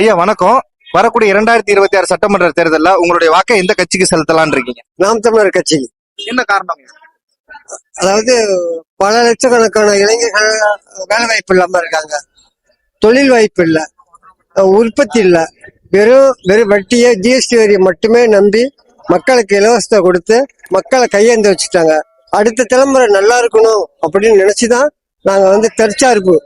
ஐயா வணக்கம். வரக்கூடிய இரண்டாயிரத்தி இருபத்தி ஆறு சட்டமன்ற தேர்தல்ல உங்களுடைய வாக்கை எந்த கட்சிக்கு செலுத்தலாம்னு இருக்கீங்க? நாம் தமிழர் கட்சிக்கு என்ன காரணம்? அதாவது பல லட்சக்கணக்கான இளைஞர்கள் வேலை வாய்ப்பு இல்லாம இருக்காங்க. தொழில் வாய்ப்பு இல்ல. உற்பத்தி இல்ல. வெறும் வெறும் வட்டியை ஜிஎஸ்டி வரி மட்டுமே நம்பி மக்களுக்கு இலவசத்தை கொடுத்து மக்களை கையேந்து வச்சுட்டாங்க. அடுத்த தலைமுறை நல்லா இருக்கணும் அப்படின்னு நினைச்சுதான் நாங்க வந்து தற்சார்பு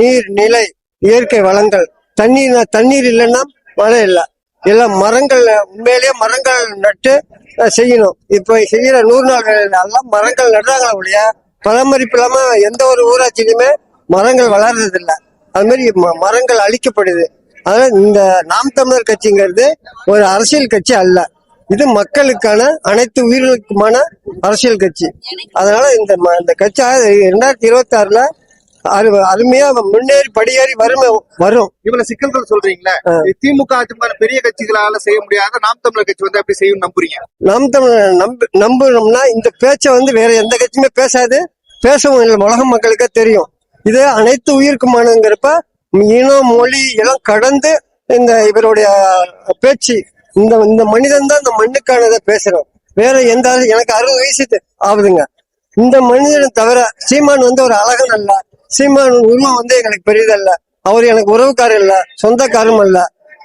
நீர் நிலை இயற்கை வளங்கள் தண்ணீர் தண்ணீர் இல்லைன்னா மழை இல்லை. எல்லாம் மரங்கள் உண்மையிலேயே மரங்கள் நட்டு செய்யணும். இப்போ செய்யற நூறு நாள் எல்லாம் மரங்கள் நடுறாங்களா ஒழிய பராமரிப்பு இல்லாம எந்த ஒரு ஊராட்சியிலுமே மரங்கள் வளர்றது இல்லை. அது மாதிரி ம- மரங்கள் அழிக்கப்படுது. அதனால இந்த நாம் தமிழர் கட்சிங்கிறது ஒரு அரசியல் கட்சி அல்ல. இது மக்களுக்கான அனைத்து உயிர்களுக்குமான அரசியல் கட்சி. அதனால இந்த ம- இந்த கட்சி ரெண்டாயிரத்தி இருபத்தி ஆறுல அரு- அருமையா முன்னேறி படியேறி வரும் வரும். இவ்வளவு சிக்கல்கள் சொல்றீங்களே. திமுக ஆட்சி மாதிரி பெரிய கட்சிகளால செய்ய முடியாத நாம் தமிழர் கட்சி வந்து எப்படி செய்யும் நம்புறீங்க. நாம் தமிழர் நம்ப நம்புறோம்னா இந்த பேச்சை வந்து வேற எந்த கட்சியுமே பேசாது. பேசவும் இல்லை. உலக மக்களுக்கே தெரியும். இது அனைத்து உயிருக்குமானங்கிறப்ப இனம் மொழி எல்லாம் கடந்து இந்த இவருடைய பேச்சு இந்த இந்த மனிதன் தான் இந்த மண்ணுக்கானதை பேசுறோம். வேற எந்த எனக்கு அறுபது வயசு ஆகுதுங்க. இந்த மனிதனை தவிர சீமான் வந்து ஒரு அழகன் அல்ல. சீமான் உருவம் வந்து எங்களுக்கு பெரியதல்ல அவர் எனக்கு உறவுக்காரர் இல்ல சொந்தக்காரும் அல்ல.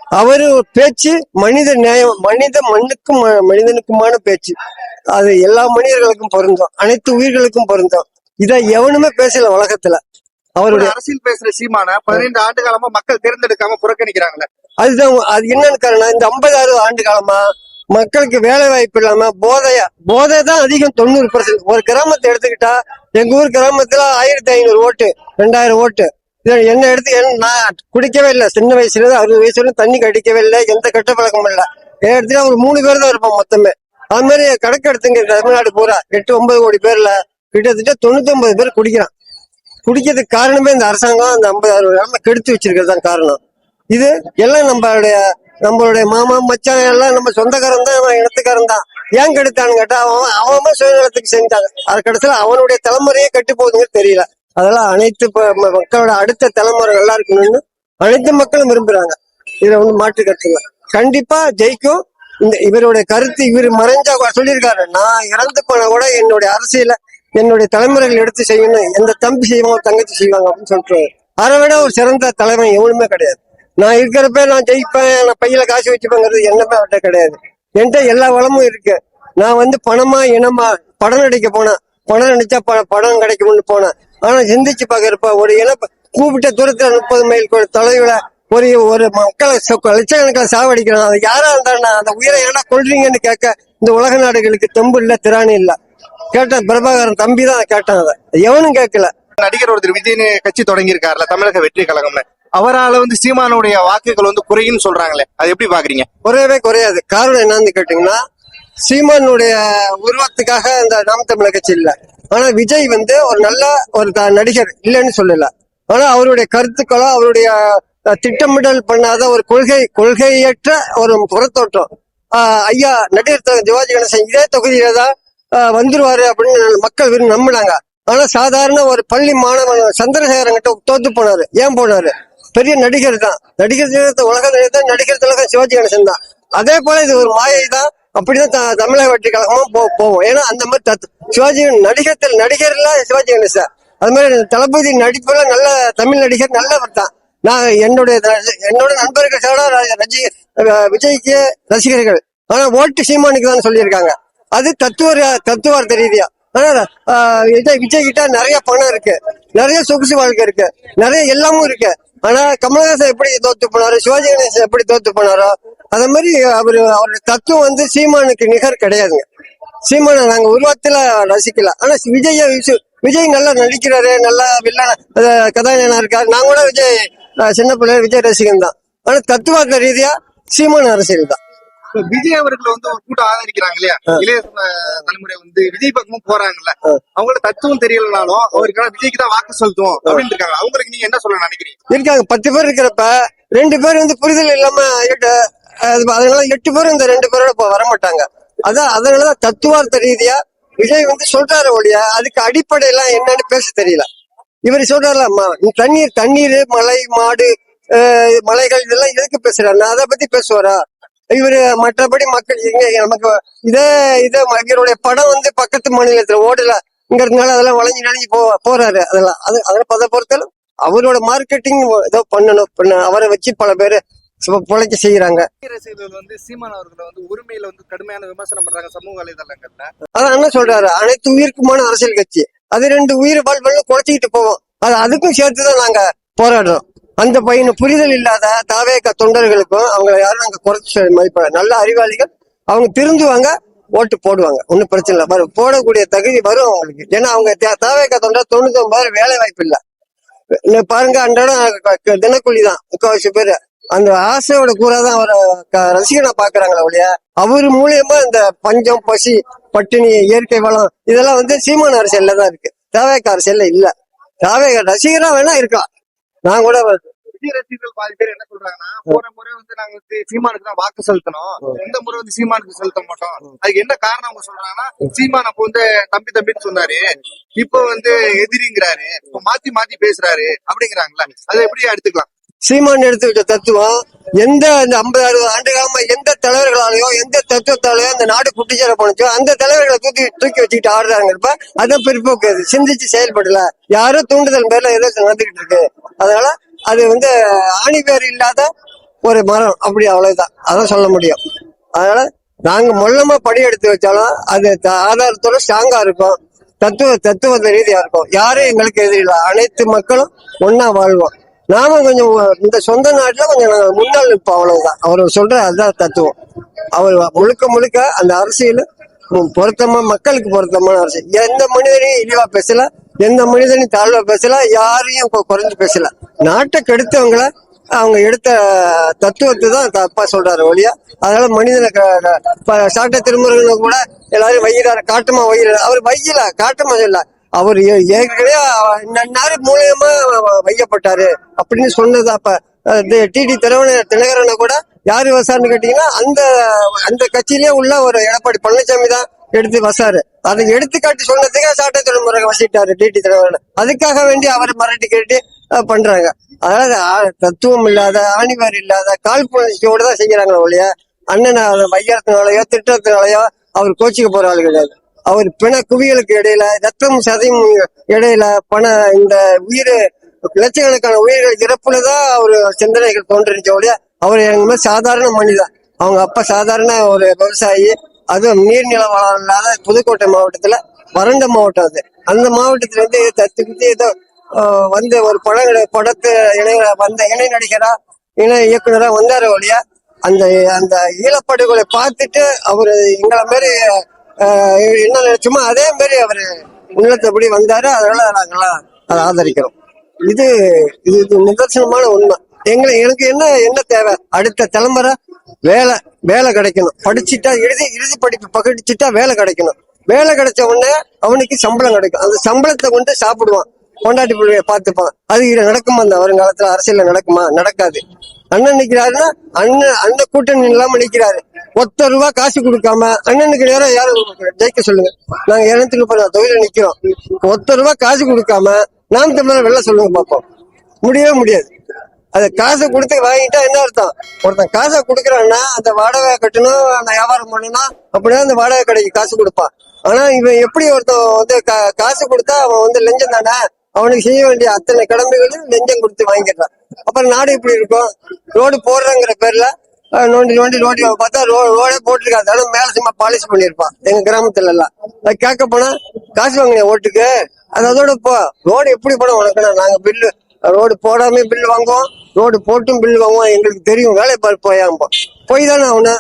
அவரு பேச்சு மனித நியாயம் மனித மண்ணுக்கும் மனிதனுக்குமான பேச்சு. அது எல்லா மனிதர்களுக்கும் பொருந்தும் அனைத்து உயிர்களுக்கும் பொருந்தும். இதை எவனுமே பேசல உலகத்துல. அவருடைய அரசியல் பேசுற சீமான பதினைந்து ஆண்டு காலமா மக்கள் தேர்ந்தெடுக்காம புறக்கணிக்கிறாங்களே. அதுதான் அது என்னன்னு காரணம் இந்த ஐம்பது அறுபது ஆண்டு காலமா மக்களுக்கு வேலை வாய்ப்பு இல்லாம போதைய போதை தான் அதிகம் தொண்ணூறு பர்சன்ட் ஒரு கிராமத்தை எடுத்துக்கிட்டா எங்க ஊர் கிராமத்துல ஆயிரத்தி ஐநூறு ஓட்டு ரெண்டாயிரம் ஓட்டு. என்ன எடுத்து நான் குடிக்கவே இல்லை. சின்ன வயசுல இருந்து அறுபது வயசுல தண்ணி கடிக்கவே இல்லை எந்த கெட்ட பழக்கமும் இல்லை. என் இடத்துல ஒரு மூணு பேர் தான் இருப்போம் மொத்தமே. அது மாதிரி கணக்கு எடுத்துங்க தமிழ்நாடு பூரா. எட்டு ஒன்பது கோடி பேர்ல கிட்டத்தட்ட தொண்ணூத்தி ஒன்பது பேர் குடிக்கிறான். குடிக்கிறதுக்கு காரணமே இந்த அரசாங்கம் அந்த ஐம்பது அறுபது கிராம கெடுத்து வச்சிருக்கிறது தான் காரணம். இது எல்லாம் நம்மளுடைய நம்மளுடைய மாமா மச்சான் எல்லாம் நம்ம சொந்தக்காரன் தான் அவன் இனத்துக்காரன் தான். ஏன் கெடுத்தான்னு கேட்டா அவன் அவன் சுயநலத்துக்கு செஞ்சாங்க அது கடைசியில் அவனுடைய தலைமுறையே கெட்டு போகுதுங்க தெரியல. அதெல்லாம் அனைத்து மக்களோட அடுத்த தலைமுறை நல்லா இருக்கணும்னு அனைத்து மக்களும் விரும்புறாங்க. இதுல வந்து மாற்று கருத்துல கண்டிப்பா ஜெயிக்கும். இந்த இவருடைய கருத்து இவர் மறைஞ்சா கூட சொல்லியிருக்காரு. நான் இறந்து போன கூட என்னுடைய அரசியல என்னுடைய தலைமுறைகள் எடுத்து செய்யணும். எந்த தம்பி செய்வாங்க தங்கச்சி செய்வாங்க அப்படின்னு சொல்லிட்டு. அதை விட ஒரு சிறந்த தலைமை எவனுமே கிடையாது. நான் இருக்கிறப்ப நான் ஜெயிப்பேன் நான் பையில காசு வச்சுப்பேங்கிறது என்னமே அவட்ட கிடையாது. என்கிட்ட எல்லா வளமும் இருக்கு. நான் வந்து பணமா இனமா படம் நடிக்க போனேன். பணம் நினைச்சா ப- படம் கிடைக்கும்னு போனேன். ஆனா சிந்திச்சு பாக்குறப்ப ஒரு இன கூப்பிட்ட தூரத்துல முப்பது மைல் தொலைவுல ஒரு ஒரு மக்களை லட்சக்கணக்கில் சாவடிக்கிறான். அது யாரா இருந்தா அந்த உயிரை ஏன்னா கொள்றீங்கன்னு கேட்க இந்த உலக நாடுகளுக்கு தெம்பு இல்ல திராணி இல்ல. கேட்டேன் பிரபாகரன் தம்பி தான் கேட்டான் அதை. எவனும் கேட்கல. நடிகர் ஒருத்தர் விஜய்னு கட்சி தொடங்கியிருக்காருல தமிழக வெற்றி கழகம்னு. அவரால் வந்து சீமானுடைய வாக்குகள் வந்து குறையுன்னு சொல்றாங்களே அது எப்படி பாக்குறீங்க? குறையவே குறையாது. காரணம் என்னன்னு கேட்டீங்கன்னா சீமானுடைய உருவத்துக்காக இந்த நாம் தமிழர் கட்சி இல்ல. ஆனா விஜய் வந்து ஒரு நல்ல ஒரு நடிகர் இல்லைன்னு சொல்லல. ஆனா அவருடைய கருத்துக்களோ அவருடைய திட்டமிடல் பண்ணாத ஒரு கொள்கை கொள்கையற்ற ஒரு புறத்தோட்டம் ஐயா நடிகர் சிவாஜி கணேசன் இதே தொகுதியில தான் வந்துருவாரு அப்படின்னு மக்கள் விரும்பி நம்பினாங்க. ஆனா சாதாரண ஒரு பள்ளி மாணவன் சந்திரசேகரன் கிட்ட தோத்து போனாரு. ஏன் போனாரு? பெரிய நடிகர் தான். நடிகர் திலகத்தை உலக நடிகர் தான் நடிகர் திலகம் சிவாஜி கணேசன் தான். அதே போல இது ஒரு மாயை தான். அப்படிதான் தமிழக வெற்றி கழகமும் போ- போவோம் ஏன்னா அந்த மாதிரி சிவாஜி நடிகத்தில் நடிகர் சிவாஜி கணேசன். அது மாதிரி தளபதி நடிப்புல நல்ல தமிழ் நடிகர் நல்லவர் தான். நான் என்னுடைய என்னோட நண்பர்கள் சோட ரஜி விஜய்க்கு ரசிகர்கள். ஆனா ஓட்டு சீமானுக்கு தான் சொல்லியிருக்காங்க. அது தத்துவ தத்துவார்த்த ரீதியா. ஆனா விஜய் விஜய் கிட்ட நிறைய பணம் இருக்கு. நிறைய சொகுசு வாழ்க்கை இருக்கு. நிறைய எல்லாமும் இருக்கு. ஆனா கமலஹாசன் எப்படி தோத்து போனாரோ? சிவாஜி கணேசன் எப்படி தோத்து போனாரோ அத மாதிரி அவரு அவருடைய தத்துவம் வந்து சீமானுக்கு நிகர் கிடையாதுங்க. சீமானை நாங்க உருவத்துல ரசிக்கல. ஆனா விஜய் விசு- விஜய் நல்லா நடிக்கிறாரு நல்லா வில்லன கதாநாயகனா இருக்காரு. நாங்க கூட விஜய் சின்ன பிள்ளை விஜய் ரசிகன் தான் ஆனா தத்துவார்த்த ரீதியா சீமான அரசியல் தான் விஜய் அவர்கள் வந்து ஒரு கூட்டம் ஆதரிக்கிறாங்க இல்லையா? இளைய தலைமுறை வந்து விஜய் பக்கமும் போறாங்கல்ல. அவங்களோட தத்துவம் தெரியலனாலும் அவருக்கு விஜய்க்கு தான் வாக்கு செலுத்துவோம் அப்படின்னு இருக்காங்க. அவங்களுக்கு நீங்க என்ன சொல்ல நினைக்கிறீங்க? இருக்காங்க. பத்து பேர் இருக்கிறப்ப ரெண்டு பேர் வந்து புரிதல் இல்லாம அதனால எட்டு பேரும் இந்த ரெண்டு பேரோட இப்ப வரமாட்டாங்க. அதான் அதனாலதான் தத்துவார்த்த ரீதியா விஜய் வந்து சொல்றாரு ஒழிய அதுக்கு அடிப்படை எல்லாம் என்னன்னு பேச தெரியல. இவர் சொல்றாருல தண்ணீர் தண்ணீர் மலை மாடு மலைகள் இதெல்லாம் எதுக்கு பேசுறாரு? அதை பத்தி பேசுவாரா? இவரு மற்றபடி மக்கள் எங்க நமக்கு இதே இதே இவருடைய படம் வந்து பக்கத்து மாநிலத்துல ஓடலங்கிறதுனால அதெல்லாம் வளைஞ்சு நனைஞ்சு போ போறாரு அதெல்லாம். அது அதில் பத பொறுத்தலும் அவரோட மார்க்கெட்டிங் ஏதோ பண்ணணும். பண்ண அவரை வச்சு பல பேர் பிழைக்க செய்யறாங்க ரசிகர்கள் வந்து சீமான் அவர்களை வந்து உரிமையில வந்து கடுமையான விமர்சனம் பண்றாங்க சமூக வலைதளங்கள்ல. அதான் என்ன சொல்றாரு அனைத்து உயிருக்குமான அரசியல் கட்சி. அது ரெண்டு உயிர் வாழ்வெள்ள குறைச்சிக்கிட்டு போவோம். அது அதுக்கும் சேர்த்துதான் நாங்க போராடுறோம். அந்த பையனு புரிதல் இல்லாத தாவேக தொண்டர்களுக்கும் அவங்களை யாரும் நாங்கள் குறைச்சி மதிப்பிட நல்ல அறிவாளிகள் அவங்க திருந்துவாங்க ஓட்டு போடுவாங்க. ஒன்றும் பிரச்சனை இல்லை. வரும் போடக்கூடிய தகுதி வரும் அவங்களுக்கு. ஏன்னா அவங்க தாவேக தொண்டர் தொண்ணூத்தி ஒன்பது வேலை வாய்ப்பு இல்லை. பாருங்க அன்றாடம் தினக்கூலி தான். முக்கால்வாசி பேர். அந்த ஆசையோட கூட தான் அவரை ரசிகனை பாக்குறாங்களே ஒழிய அவர் மூலியமா இந்த பஞ்சம் பசி பட்டினி இயற்கை வளம் இதெல்லாம் வந்து சீமான அரசியல்ல தான் இருக்கு. தேவைக்க அரசியல்ல இல்ல. தேவைக்க ரசிகரா வேணா இருக்கலாம். நான் கூட விஜய் ரசிகர்கள் பாதி பேர் என்ன சொல்றாங்கன்னா போற முறை வந்து நாங்க வந்து சீமானுக்கு தான் வாக்கு செலுத்தணும் இந்த முறை வந்து சீமானுக்கு செலுத்த மாட்டோம். அதுக்கு என்ன காரணம் அவங்க சொல்றாங்கன்னா சீமான் அப்போ வந்து தம்பி தம்பின்னு சொன்னாரு. இப்போ வந்து எதிரிங்கிறாரு. இப்போ மாத்தி மாத்தி பேசுறாரு அப்படிங்கிறாங்களா? அதை எப்படி எடுத்துக்கலாம்? சீமான் எடுத்து வச்ச தத்துவம் எந்த இந்த ஐம்பது அறுபது ஆண்டு காலமா எந்த தலைவர்களாலேயோ எந்த தத்துவத்தாலேயோ அந்த நாடு குட்டிச்சேர போனுச்சோ அந்த தலைவர்களை தூக்கி தூக்கி வச்சுக்கிட்டு ஆடுறாங்கப்ப அதான் பிற்போக்கு. சிந்திச்சு செயல்படல. யாரோ தூண்டுதல் பேர்ல ஏதோ நடந்துகிட்டு இருக்கு. அதனால அது வந்து ஆணி பேர் இல்லாத ஒரு மரம். அப்படி அவ்வளவுதான். அதான் சொல்ல முடியும். அதனால நாங்க மொல்லமா படி எடுத்து வச்சாலும் அது த- ஆதாரத்தோட ஸ்ட்ராங்கா இருக்கும். தத்துவ தத்துவ ரீதியா இருக்கும். யாரும் எங்களுக்கு எதிரில்லை. அனைத்து மக்களும் ஒன்னா வாழ்வோம். நாம கொஞ்சம் இந்த சொந்த நாட்டுல கொஞ்சம் முன்னாள் நிற்போம். அவ்வளவுதான். அவர் சொல்ற அதுதான் தத்துவம். அவர் முழுக்க முழுக்க அந்த அரசியல் பொருத்தமா மக்களுக்கு பொருத்தமான அரசியல். எந்த மனிதனையும் இழிவா பேசல. எந்த மனிதனையும் தாழ்வா பேசல யாரையும் குறைஞ்சு பேசல. நாட்டை கெடுத்தவங்கள அவங்க எடுத்த தத்துவத்தை தான் தப்பா சொல்றாரு ஒழியா. அதனால மனிதனை சாட்ட திருமுருகன் கூட எல்லாரும் வைகிறாரு காட்டுமா வைகிறாரு அவர் வையல காட்டுமா இல்ல அவர் ஏ- ஏற்கனவே நன்னாரு மூலியமா வையப்பட்டாரு அப்படின்னு சொன்னது அப்ப டிடி திரவண தினகரனை கூட யாரு விவசாயம்னு கேட்டீங்கன்னா அந்த அந்த கட்சியிலேயே உள்ள ஒரு எடப்பாடி பழனிசாமி தான். எடுத்து வசாரு. அதை எடுத்துக்காட்டி சொன்னதுக்கு சாட்ட முறை வசிட்டாரு டிடி தினகரன் அதுக்காக வேண்டி அவரை மிரட்டி கேட்டு பண்றாங்க. அதாவது தத்துவம் இல்லாத ஆணிவார் இல்லாத காழ்ப்புணர்ச்சியோட தான் செய்யறாங்க ஒழிய அண்ணன் வையத்தினாலயோ திட்டத்தினாலயோ அவர் கோச்சிக்க போற ஆள் கிடையாது. அவர் பிண குவியலுக்கு இடையில ரத்தம் சதையும் இடையில பண இந்த உயிர் லட்சக்கணக்கான உயிர்கள் இறப்புலதான் அவர் சிந்தனைகள் தோன்றிருச்ச ஒழிய அவர் எங்க சாதாரண மனிதன். அவங்க அப்பா சாதாரண ஒரு விவசாயி அதுவும் நீர்நில வளம் இல்லாத புதுக்கோட்டை மாவட்டத்துல வறண்ட மாவட்டம் அது. அந்த மாவட்டத்துல இருந்து தத்துக்கிட்டு ஏதோ வந்து ஒரு படம் படத்து இணை வந்த இணை நடிகரா இணை இயக்குனரா வந்தாரு வழியா அந்த அந்த ஈழப்படுகொலை பார்த்துட்டு அவரு எங்களை மாதிரி என்ன நினைச்சோமோ அதே மாதிரி அவரு உள்ளத்தபடி வந்தாரு. அதனால நாங்கெல்லாம் அதை ஆதரிக்கிறோம். இது இது இது நிதர்சனமான உண்மை. எங்களை எனக்கு என்ன என்ன தேவை? அடுத்த தலைமுறை வேலை. வேலை கிடைக்கணும். படிச்சுட்டா இறுதி இறுதி படிப்பு படிச்சுட்டா வேலை கிடைக்கணும். வேலை கிடைச்ச உடனே அவனுக்கு சம்பளம் கிடைக்கும். அந்த சம்பளத்தை கொண்டு சாப்பிடுவான். கொண்டாட்டி பிள்ளைய பார்த்துப்பான். அது இது நடக்குமா? அந்த வருங்காலத்துல அரசியல நடக்குமா? நடக்காது. அண்ணன் நிக்கிறாருன்னா அண்ணன் அந்த கூட்டணி இல்லாம நிக்கிறாரு. ஒத்த ரூபா காசு கொடுக்காம அண்ணனுக்கு நேரம் யாரும் ஜெயிக்க சொல்லுங்க. நாங்க இரநூத்தி முப்பது தொழில நிக்கிறோம். ஒத்த ரூபா காசு கொடுக்காம நாம் தமிழர் வெளில சொல்லுங்க பார்ப்போம். முடியவே முடியாது. அது காசை கொடுத்து வாங்கிட்டா என்ன அர்த்தம்? ஒருத்தன் காசை கொடுக்குறான்னா அந்த வாடகை கட்டணும் அந்த வியாபாரம் பண்ணணும் அப்படியே அந்த வாடகை கடைக்கு காசு கொடுப்பான். ஆனா இவன் எப்படி ஒருத்தன் வந்து கா- காசு கொடுத்தா அவன் வந்து லஞ்சம் தானே? அவனுக்கு செய்ய வேண்டிய அத்தனை கடமைகளும் லஞ்சம் கொடுத்து வாங்கிடுறான். அப்புறம் நாடு இப்படி இருக்கும். ரோடு போடுறங்கிற பேர்ல நோண்டி நோண்டி நோண்டி பார்த்தா ரோ ரோடே போட்டிருக்காது ஆனா மேல சும்மா பாலிஷ் பண்ணியிருப்பான் எங்க கிராமத்துல எல்லாம். அது கேட்க போனா காசு வாங்கினேன் ஓட்டுக்கு. அது அதோட இப்போ ரோடு எப்படி போனா உனக்குண்ணா நாங்க பில்லு ரோடு போடாம பில் வாங்குவோம். ரோடு போட்டும் பில் வாங்குவோம். எங்களுக்கு தெரியும். வேலை பாரு போயாம்போ. போய் தானே அவனை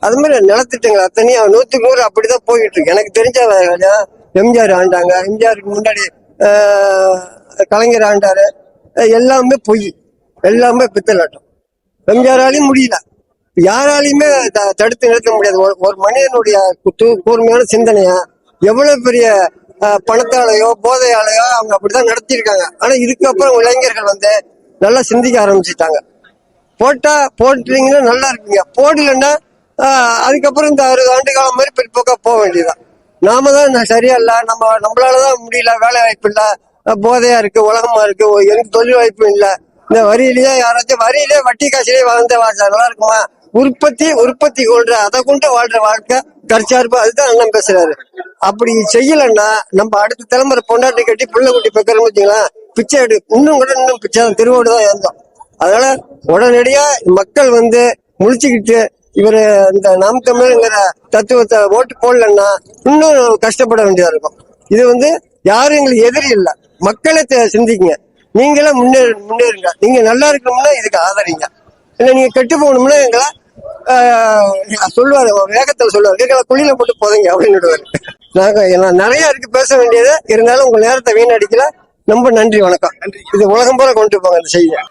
அது மாதிரி நிலத்திட்டங்கள். அத்தனையும் நூற்றுக்கு நூறு அப்படிதான் போயிட்டு இருக்கு. எனக்கு தெரிஞ்ச வேலையா? எம்ஜிஆர் ஆண்டாங்க. எம்ஜிஆருக்கு முன்னாடி கலைஞர் ஆண்டாரு. எல்லாமே பொய். எல்லாமே பித்தலாட்டம். எம்ஜிஆராலையும் முடியல. யாராலையுமே த- தடுத்து நிறுத்த முடியாது. ஒரு- ஒரு மனிதனுடைய கூர்மையான சிந்தனையா? எவ்வளவு பெரிய பணத்தாலையோ போதையாலையோ அவங்க அப்படிதான் நடத்தியிருக்காங்க. ஆனா இதுக்கப்புறம் இளைஞர்கள் வந்து நல்லா சிந்திக்க ஆரம்பிச்சுட்டாங்க. போட்டா போட்டீங்கன்னா நல்லா இருக்கீங்க. போடலன்னா அதுக்கப்புறம் இந்த அறுபது ஆண்டு காலம் மாதிரி பிற்போக்கா போக வேண்டியதுதான். நாம தான் சரியா இல்ல நம்ம நம்மளாலதான் முடியல. வேலை வாய்ப்பு இல்ல. போதையா இருக்கு உலகமா இருக்கு. எனக்கு தொழில் வாய்ப்பு இல்ல. இந்த வரியிலேயே யாராச்சும் வரியிலேயே வட்டி காசுலயே வாழ்ந்த வாழ்க்கை நல்லா இருக்குமா? உற்பத்தி உற்பத்தி கொள்ற அதை கொண்டு வாழ்ற வாழ்க்கை கரைச்சா அதுதான் அண்ணன் பேசுறாரு. அப்படி செய்யலைன்னா நம்ம அடுத்த தலைமுறை பொண்டாட்டி கட்டி புள்ள குட்டி பெக்கிறோம்னு வச்சுக்கலாம் பிச்சை எடு. இன்னும் கூட இன்னும் பிச்சை. தான் திருவோடு தான் இருந்தோம் அதனால உடனடியா மக்கள் வந்து முழிச்சுக்கிட்டு இவர் இந்த நாம் தமிழ்ங்கிற தத்துவத்தை ஓட்டு போடலன்னா இன்னும் கஷ்டப்பட வேண்டியதா இருக்கும். இது வந்து யாரும் எங்களுக்கு எதிரி இல்லை. மக்களை சிந்திக்குங்க. நீங்களே முன்னேறு முன்னேறுங்க. நீங்க நல்லா இருக்கணும்னா இதுக்கு ஆதரிங்க. இல்லை நீங்க கெட்டு போகணும்னா எங்களை ஆஹ், சொல்லுவாரு வேகத்துல சொல்லுவாரு குழியில போட்டு போதீங்க அப்படின்னு நாங்க நிறைய இருக்கு பேச வேண்டியது. இருந்தாலும் உங்க நேரத்தை வீணடிக்கல. ரொம்ப நன்றி வணக்கம். இது உலகம் பூரா கொண்டு போங்க இந்த செய்தியை.